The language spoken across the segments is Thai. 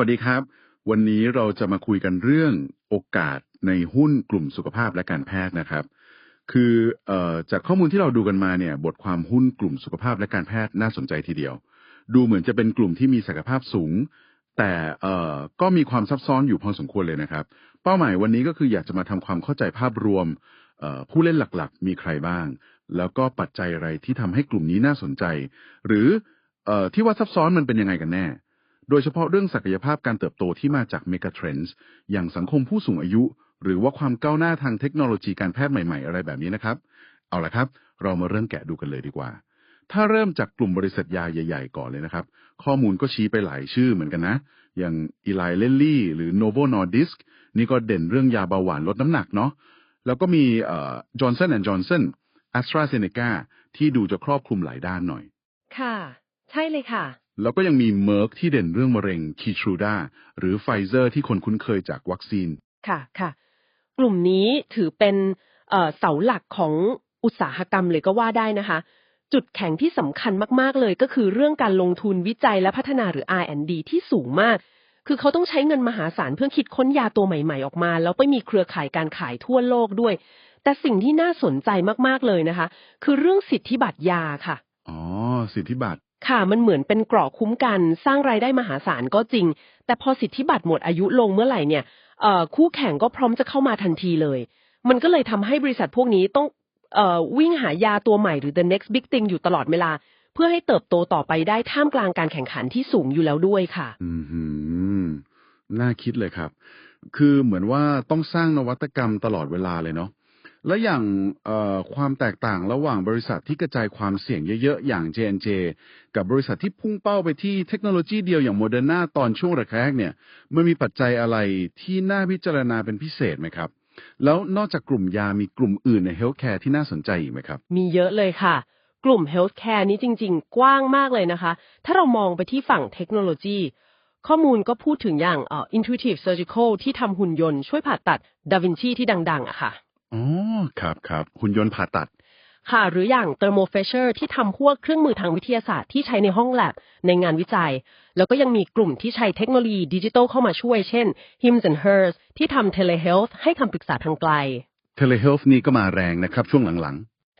วัสดีครับ วันนี้เราจะมาคุยกันเรื่องโอกาสในหุ้นกลุ่มสุขภาพและการแพทย์นะครับ คืออจากข้อมูลที่เราดูกันมาเนี่ย บทความหุ้นกลุ่มสุขภาพและการแพทย์น่าสนใจทีเดียว ดูเหมือนจะเป็นกลุ่มที่มีศักยภาพสูง แต่ก็มีความซับซ้อนอยู่พอสมควรเลยนะครับ เป้าหมายวันนี้ก็คืออยากจะมาทำความเข้าใจภาพรวมผู้เล่นหลักๆ มีใครบ้าง แล้วก็ปัจจัยอะไรที่ทำให้กลุ่มนี้น่าสนใจ หรืออที่ว่าซับซ้อนมันเป็นยังไงกันแน่ โดยเฉพาะเรื่องศักยภาพการเติบโตที่มาจากเมกะเทรนด์อย่างสังคมผู้สูงอายุ หรือว่าความก้าวหน้าทางเทคโนโลยีการแพทย์ใหม่ๆ อะไรแบบนี้นะครับ เอาละครับ เรามาเริ่มแกะดูกันเลยดีกว่า ถ้าเริ่มจากกลุ่มบริษัทยาใหญ่ ๆ ก่อนเลยนะครับ ข้อมูลก็ชี้ไปหลายชื่อเหมือนกันนะ อย่างอีไลเลลลี่หรือ Novo Nordisk นี่ก็เด่นเรื่องยาเบาหวานลดน้ำหนักเนาะแล้วก็มีเอ่อ Johnson Johnson AstraZeneca ที่ดูจะครอบคลุมหลายด้านหน่อย ค่ะ ใช่เลยค่ะ แล้วก็ยังมีเม r k ที่เด่นเรื่องมะเร็งคีทรูดาหรือไฟเซอร์ที่คนคุ้นเคยจากวัคซีน ค่ะค่ะ กลุ่มนี้ถือเป็นเอ่อเสาหลักของอุตสาหกรรมเลยก็ว่าได้นะคะ จุดแข็งที่สำคัญมาก ๆ เลยก็คือเรื่องการลงทุนวิจัยและพัฒนาหรือ R&D ที่สูงมาก คือเขาต้องใช้เงินมหาศาลเพื่อคิดค้นยาตัวใหม่ ๆ ออกมา แล้วไปมีเครือข่ายการขายทั่วโลกด้วย แต่สิ่งที่น่าสนใจมาก ๆ เลยนะคะ คือเรื่องสิทธิบัตรยาค่ะ อ๋อ สิทธิบัตร ค่ะมันเหมือนเป็นเกราะคุ้มกันสร้างรายได้มหาศาลก็จริง แต่พอสิทธิบัตรหมดอายุลงเมื่อไหร่เนี่ยคู่แข่งก็พร้อมจะเข้ามาทันทีเลย มันก็เลยทำให้บริษัทพวกนี้ต้องอวิ่งหายาตัวใหม่หรือ the next big thing อยู่ตลอดเวลา เพื่อให้เติบโตต่อไปได้ท่ามกลางการแข่งขันที่สูงอยู่แล้วด้วยค่ะ อืมน่าคิดเลยครับ คือเหมือนว่าต้องสร้างนวัตกรรมตลอดเวลาเลยเนาะ แล้วอย่างความแตกต่างระหว่างบริษัทที่กระจายความเสี่ยงเยอะๆ อย่าง J&J กับบริษัทที่พุ่งเป้าไปที่เทคโนโลยีเดียวอย่างโมเดอร์นาตอนช่วงแรกๆเนี่ยมันมีปัจจัยอะไรที่น่าพิจารณาเป็นพิเศษไหมครับ แล้วนอกจากกลุ่มยามีกลุ่มอื่นในเฮลท์แคร์ที่น่าสนใจอีกไหมครับ มีเยอะเลยค่ะ กลุ่ม healthcare นี้จริง ๆ กว้างมากเลยนะคะ ถ้าเรามองไปที่ฝั่งเทคโนโลยีข้อมูลก็พูดถึงอย่างอ่อ intuitive surgical ที่ทำหุ่นยนต์ช่วยผ่าตัดดาวินชีที่ดังๆอะค่ะ ครับครับหุ่นยนต์ผ่าตัด ค่ะ หรืออย่าง Thermo Fisher ที่ทำพวกเครื่องมือทางวิทยาศาสตร์ที่ใช้ในห้องแลบในงานวิจัย แล้วก็ยังมีกลุ่มที่ใช้เทคโนโลยีดิจิทัลเข้ามาช่วย เช่น Hims and Hers ที่ทำ telehealth ให้คำปรึกษาทางไกล Telehealth นี่ก็มาแรงนะครับ ช่วงหลัง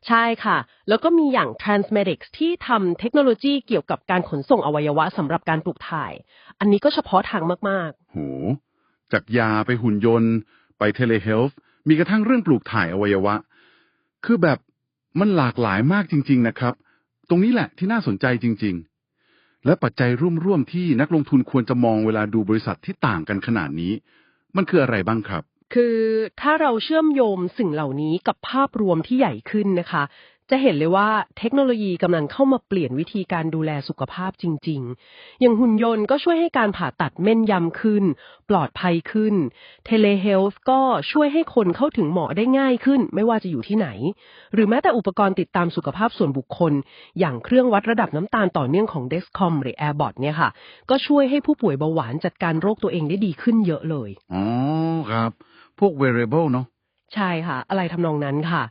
ใช่ค่ะ แล้วก็มีอย่าง Transmedics ที่ทำเทคโนโลยีเกี่ยวกับการขนส่งอวัยวะสำหรับการปลูกถ่าย อันนี้ก็เฉพาะทางมากๆ โห จากยาไปหุ่นยนต์ ไป Telehealth มีกระทั่งเรื่องปลูกถ่ายอวัยวะ คือแบบมันหลากหลายมากจริง ๆ นะครับ ตรงนี้แหละที่น่าสนใจจริง ๆ และปัจจัยร่วมๆที่นักลงทุนควรจะมองเวลาดูบริษัทที่ต่างกันขนาดนี้ มันคืออะไรบ้างครับ คือถ้าเราเชื่อมโยงสิ่งเหล่านี้กับภาพรวมที่ใหญ่ขึ้นนะคะ จะเห็นเลยว่าเทคโนโลยีกำลังเข้ามาเปลี่ยนวิธีการดูแลสุขภาพจริง ๆ อย่างหุ่นยนต์ก็ช่วยให้การผ่าตัดแม่นยำขึ้น ปลอดภัยขึ้น เทเลเฮลท์ก็ช่วยให้คนเข้าถึงหมอได้ง่ายขึ้น ไม่ว่าจะอยู่ที่ไหน หรือแม้แต่อุปกรณ์ติดตามสุขภาพส่วนบุคคล อย่างเครื่องวัดระดับน้ำตาลต่อเนื่องของ Dexcom หรือ Airbot เนี่ยค่ะ ก็ช่วยให้ผู้ป่วยเบาหวานจัดการโรคตัวเองได้ดีขึ้นเยอะเลย อ๋อครับ พวก wearable เนาะ ใช่ค่ะ อะไรทำนองนั้นค่ะ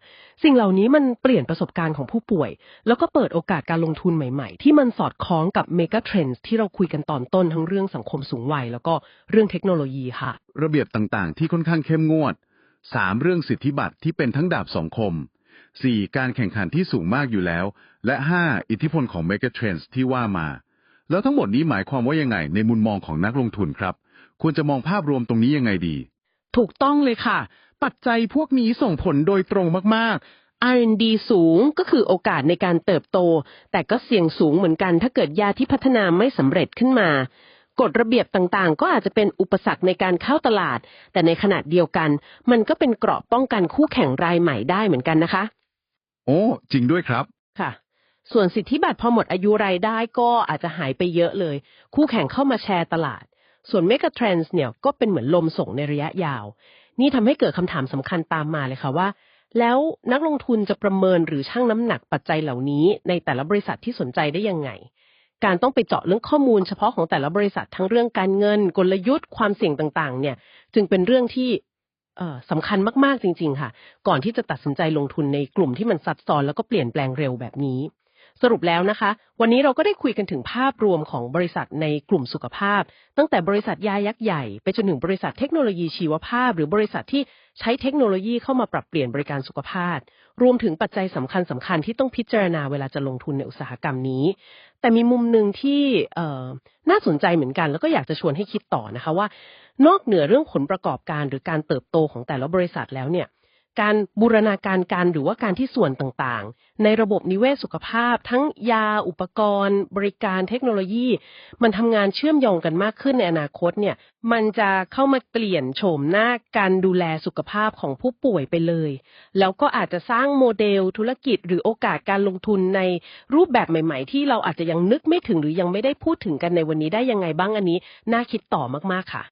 สิ่งเหล่านี้มันเปลี่ยนประสบการณ์ของผู้ป่วย แล้วก็เปิดโอกาสการลงทุนใหม่ๆ ที่มันสอดคล้องกับเมกะเทรนด์ที่เราคุยกันตอนต้นทั้งเรื่องสังคมสูงวัย แล้วก็เรื่องเทคโนโลยีค่ะ ระเบียบต่างๆ ที่ค่อนข้างเข้มงวด 3 เรื่องสิทธิบัตรที่เป็นทั้งดาบสองคม 4 การแข่งขันที่สูงมากอยู่แล้ว และ 5 อิทธิพลของ Mega Trends ที่ว่ามา แล้วทั้งหมดนี้หมายความว่ายังไงในมุมมองของนักลงทุนครับ ควรจะมองภาพรวมตรงนี้ยังไงดี ถูกต้องเลยค่ะ ปัจจัยพวกนี้ส่งผลโดยตรงมาก R&D สูงก็คือโอกาสในการเติบโต แต่ก็เสี่ยงสูงเหมือนกันถ้าเกิดยาที่พัฒนาไม่สำเร็จขึ้นมากฎระเบียบต่างๆ ก็อาจจะเป็นอุปสรรคในการเข้าตลาด แต่ในขณะเดียวกัน มันก็เป็นเกราะป้องกันคู่แข่งรายใหม่ได้เหมือนกันนะคะ โอ้ จริงด้วยครับ ค่ะ ส่วนสิทธิบัตรพอหมดอายุรายได้ก็อาจจะหายไปเยอะเลย คู่แข่งเข้ามาแชร์ตลาด ส่วนเมกะเทรนด์เนี่ยก็เป็นเหมือนลมส่งในระยะยาว นี่ทำให้เกิดคำถามสำคัญตามมาเลยค่ะว่า แล้วนักลงทุนจะประเมินหรือชั่งน้ำหนักปัจจัยเหล่านี้ ในแต่ละบริษัทที่สนใจได้ยังไง การต้องไปเจาะเรื่องข้อมูลเฉพาะของแต่ละบริษัททั้งเรื่องการเงิน กลยุทธ์ ความเสี่ยงต่างๆ เนี่ย จึงเป็นเรื่องที่สำคัญมากๆจริง ๆ ค่ะ ก่อนที่จะตัดสินใจลงทุนในกลุ่มที่มันซับซ้อนแล้วก็เปลี่ยนแปลงเร็วแบบนี้ สรุปแล้วนะคะ วันนี้เราก็ได้คุยกันถึงภาพรวมของบริษัทในกลุ่มสุขภาพ ตั้งแต่บริษัทยายักษ์ใหญ่ไปจนถึงบริษัทเทคโนโลยีชีวภาพ หรือบริษัทที่ใช้เทคโนโลยีเข้ามาปรับเปลี่ยนบริการสุขภาพ รวมถึงปัจจัยสำคัญสคัญๆที่ต้องพิจารณาเวลาจะลงทุนในอุตสาหกรรมนี้ แต่มีมุมหนึ่งที่น่าสนใจเหมือนกัน แล้วก็อยากจะชวนให้คิดต่อนะคะว่า นอกเหนือเรื่องผลประกอบการหรือการเติบโตของแต่ละบริษัทแล้วเนี่ย การบูรณาการการหรือว่าการที่ส่วนต่างๆ ในระบบนิเวศสุขภาพ ทั้งยาอุปกรณ์ บริการเทคโนโลยี มันทำงานเชื่อมโยงกันมากขึ้นในอนาคตเนี่ยมันจะเข้ามาเปลี่ยนโฉมหน้าการดูแลสุขภาพของผู้ป่วยไปเลย แล้วก็อาจจะสร้างโมเดลธุรกิจ หรือโอกาสการลงทุนในรูปแบบใหม่ ๆ ที่เราอาจจะยังนึกไม่ถึงหรือยังไม่ได้พูดถึงกันในวันนี้ได้ยังไงบ้างอันนี้ น่าคิดต่อมากๆค่ะ